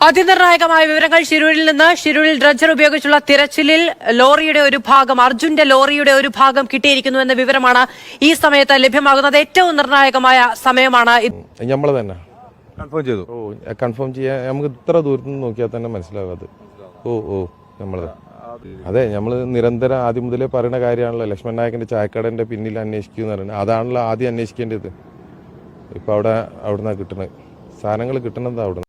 അതിനിർണായകമായ വിവരങ്ങൾ ഷിരൂരിൽ നിന്ന് ഷിരൂരിൽ ഡ്രഡ്ജർ ഉപയോഗിച്ചുള്ള തിരച്ചിലിൽ ലോറിയുടെ ഒരു ഭാഗം അർജുന്റെ ലോറിയുടെ ഒരു ഭാഗം കിട്ടിയിരിക്കുന്നു എന്ന വിവരമാണ് ഈ സമയത്ത് ലഭ്യമാകുന്നത്. ഏറ്റവും നിർണായകമായ സമയമാണ് നമ്മൾ തന്നെ. കൺഫേം ചെയ്തു. ഓ കൺഫേം ചെയ്യാൻ നമുക്ക് ഇത്ര ദൂരത്ത് നിന്ന് നോക്കിയാൽ തന്നെ മനസ്സിലാകും അത്. ഓ ഓ നമ്മൾ അതെ നമ്മൾ നിരന്തരം ആദ്യം മുതലേ പറയുന്ന കാര്യമാണല്ലോ. ലക്ഷ്മൺ നായകന്റെ ചായക്കടന്റെ പിന്നിൽ അന്വേഷിക്കുക എന്ന് പറയുന്നത്. അതാണല്ലോ ആദ്യം അന്വേഷിക്കേണ്ടത്. ഇപ്പൊ അവിടെ അവിടുന്ന് കിട്ടുന്നത് സാധനങ്ങൾ കിട്ടുന്നത് അവിടുന്ന്.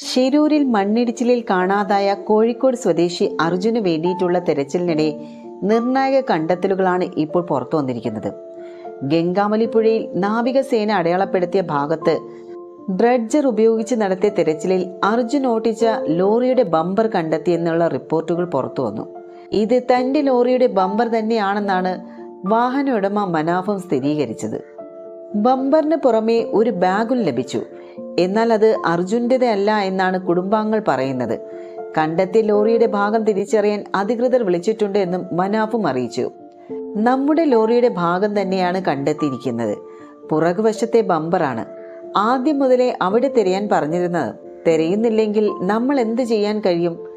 ഷിരൂരിൽ മണ്ണിടിച്ചിലിൽ കാണാതായ കോഴിക്കോട് സ്വദേശി അർജുന് വേണ്ടിയിട്ടുള്ള തെരച്ചിലിനിടെ നിർണായക കണ്ടെത്തലുകളാണ് ഇപ്പോൾ പുറത്തു വന്നിരിക്കുന്നത്. ഗംഗാമലി പുഴയിൽ നാവികസേന അടയാളപ്പെടുത്തിയ ഭാഗത്ത് ഡ്രഡ്ജർ ഉപയോഗിച്ച് നടത്തിയ തെരച്ചിലിൽ അർജുൻ ഓട്ടിച്ച ലോറിയുടെ ബമ്പർ കണ്ടെത്തിയെന്നുള്ള റിപ്പോർട്ടുകൾ പുറത്തു വന്നു. ഇത് തന്റെ ലോറിയുടെ ബമ്പർ തന്നെയാണെന്നാണ് വാഹന ഉടമ മനാഫം സ്ഥിരീകരിച്ചത്. ബമ്പറിന് പുറമെ ഒരു ബാഗും ലഭിച്ചു. എന്നാൽ അത് അർജുന്റെതല്ല എന്നാണ് കുടുംബാംഗങ്ങൾ പറയുന്നത്. കണ്ടെത്തിയ ലോറിയുടെ ഭാഗം തിരിച്ചറിയാൻ അധികൃതർ വിളിച്ചിട്ടുണ്ട് എന്നും മനാഫും അറിയിച്ചു. നമ്മുടെ ലോറിയുടെ ഭാഗം തന്നെയാണ് കണ്ടെത്തിയിരിക്കുന്നത്. പുറകുവശത്തെ ബമ്പറാണ്. ആദ്യം മുതലേ അവിടെ തിരയാൻ പറഞ്ഞിരുന്നത് തിരയുന്നില്ലെങ്കിൽ നമ്മൾ എന്ത് ചെയ്യാൻ കഴിയും?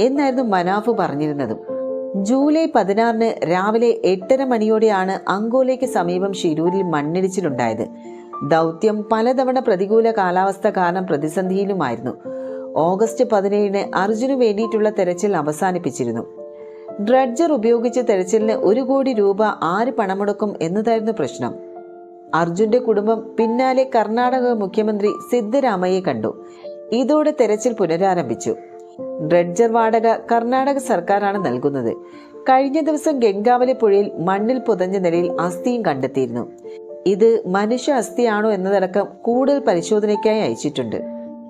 എന്നായിരുന്നു മനാഫ് പറഞ്ഞിരുന്നതും. ജൂലൈ പതിനാറിന് രാവിലെ എട്ടര മണിയോടെയാണ് അങ്കോലയ്ക്ക് സമീപം ഷിരൂരിൽ മണ്ണിടിച്ചിലുണ്ടായത്. ദൗത്യം പലതവണ പ്രതികൂല കാലാവസ്ഥ കാരണം പ്രതിസന്ധിയിലുമായിരുന്നു. ഓഗസ്റ്റ് പതിനേഴിന് അർജുന് വേണ്ടിയിട്ടുള്ള തെരച്ചിൽ അവസാനിപ്പിച്ചിരുന്നു. ഡ്രഡ്ജർ ഉപയോഗിച്ച് തെരച്ചിലിന് ഒരു കോടി രൂപ ആര് പണമുടക്കും എന്നതായിരുന്നു പ്രശ്നം. അർജുന്റെ കുടുംബം പിന്നാലെ കർണാടക മുഖ്യമന്ത്രി സിദ്ധരാമയെ കണ്ടു. ഇതോടെ തെരച്ചിൽ പുനരാരംഭിച്ചു. ഡ്രഡ്ജർ വാടക കർണാടക സർക്കാരാണ് നൽകുന്നത്. കഴിഞ്ഞ ദിവസം ഗംഗാവലി പുഴയിൽ മണ്ണിൽ പുതഞ്ഞ നിലയിൽ അസ്ഥിയും കണ്ടെത്തിയിരുന്നു. ഇത് മനുഷ്യ അസ്ഥിയാണോ എന്നതടക്കം കൂടുതൽ പരിശോധനയ്ക്കായി അയച്ചിട്ടുണ്ട്.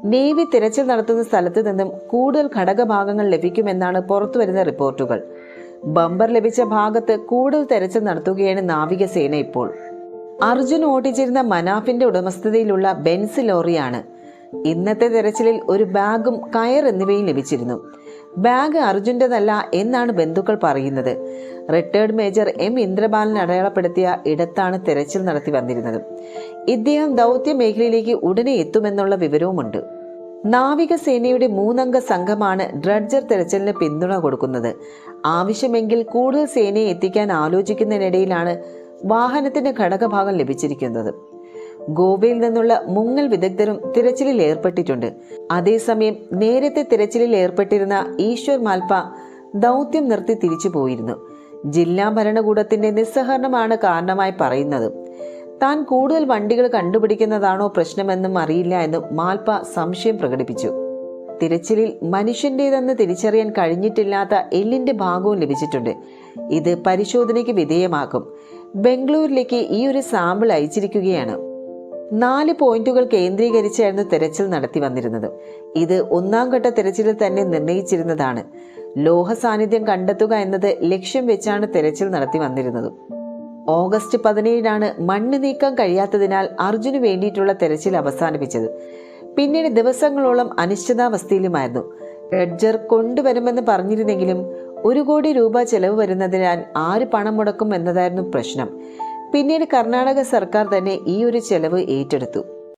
നേവി തിരച്ചിൽ നടത്തുന്ന സ്ഥലത്ത് നിന്നും കൂടുതൽ ഘടകഭാഗങ്ങൾ ലഭിക്കുമെന്നാണ് പുറത്തുവരുന്ന റിപ്പോർട്ടുകൾ. ബമ്പർ ലഭിച്ച ഭാഗത്ത് കൂടുതൽ തെരച്ചിൽ നടത്തുകയാണ് നാവികസേന ഇപ്പോൾ. അർജുൻ ഓടിച്ചിരുന്ന മനാഫിന്റെ ഉടമസ്ഥതയിലുള്ള ബെൻസ് ലോറിയാണ്. ഇന്നത്തെ തെരച്ചിലിൽ ഒരു ബാഗും കയർ എന്നിവയും ലഭിച്ചിരുന്നു. ബാഗ് അർജുന്റെതല്ല എന്നാണ് ബന്ധുക്കൾ പറയുന്നത്. റിട്ടയർഡ് മേജർ എം ഇന്ദ്രബാലൻ അടയാളപ്പെടുത്തിയ ഇടത്താണ് തെരച്ചിൽ നടത്തി വന്നിരുന്നത്. ഇദ്ദേഹം ദൗത്യ മേഖലയിലേക്ക് ഉടനെ എത്തുമെന്നുള്ള വിവരവുമുണ്ട്. നാവികസേനയുടെ മൂന്നംഗ സംഘമാണ് ഡ്രഡ്ജർ തെരച്ചിലിന് പിന്തുണ കൊടുക്കുന്നത്. ആവശ്യമെങ്കിൽ കൂടുതൽ സേനയെ എത്തിക്കാൻ ആലോചിക്കുന്നതിനിടയിലാണ് വാഹനത്തിന്റെ ഘടകഭാഗം ലഭിച്ചിരിക്കുന്നത്. ഗോവയിൽ നിന്നുള്ള മുങ്ങൽ വിദഗ്ധരും തിരച്ചിലിൽ ഏർപ്പെട്ടിട്ടുണ്ട്. അതേസമയം നേരത്തെ തിരച്ചിലിൽ ഏർപ്പെട്ടിരുന്ന ഈശ്വർ മാൽപ ദൗത്യം നിർത്തി തിരിച്ചു പോയിരുന്നു. ജില്ലാ ഭരണകൂടത്തിന്റെ നിസ്സഹകരണമാണ് കാരണമായി പറയുന്നത്. താൻ കൂടുതൽ വണ്ടികൾ കണ്ടുപിടിക്കുന്നതാണോ പ്രശ്നമെന്നും അറിയില്ല എന്നും മാൽപ്പ സംശയം പ്രകടിപ്പിച്ചു. തിരച്ചിലിൽ മനുഷ്യന്റേതെന്ന് തിരിച്ചറിയാൻ കഴിഞ്ഞിട്ടില്ലാത്ത എല്ലിന്റെ ഭാഗവും ലഭിച്ചിട്ടുണ്ട്. ഇത് പരിശോധനയ്ക്ക് വിധേയമാക്കും. ബംഗളൂരിലേക്ക് ഈ ഒരു സാമ്പിൾ അയച്ചിരിക്കുകയാണ്. നാല് പോയിന്റുകൾ കേന്ദ്രീകരിച്ചായിരുന്നു തെരച്ചിൽ നടത്തി വന്നിരുന്നത്. ഇത് ഒന്നാം ഘട്ട തെരച്ചിലിൽ തന്നെ നിർണയിച്ചിരുന്നതാണ്. ലോഹ സാന്നിധ്യം കണ്ടെത്തുക എന്നത് ലക്ഷ്യം വെച്ചാണ് തെരച്ചിൽ നടത്തി വന്നിരുന്നത്. ഓഗസ്റ്റ് പതിനേഴിനാണ് മണ്ണ് നീക്കാൻ കഴിയാത്തതിനാൽ അർജുന് വേണ്ടിയിട്ടുള്ള തെരച്ചിൽ അവസാനിപ്പിച്ചത്. പിന്നീട് ദിവസങ്ങളോളം അനിശ്ചിതാവസ്ഥയിലുമായിരുന്നു. റെഡ്ജർ കൊണ്ടുവരുമെന്ന് പറഞ്ഞിരുന്നെങ്കിലും ഒരു കോടി രൂപ ചെലവ് വരുന്നതിനാൽ ആര് പണം മുടക്കും എന്നതായിരുന്നു പ്രശ്നം. പിന്നീട് കർണാടക സർക്കാർ തന്നെ ഈ ഒരു ചെലവ് ഏറ്റെടുത്തു.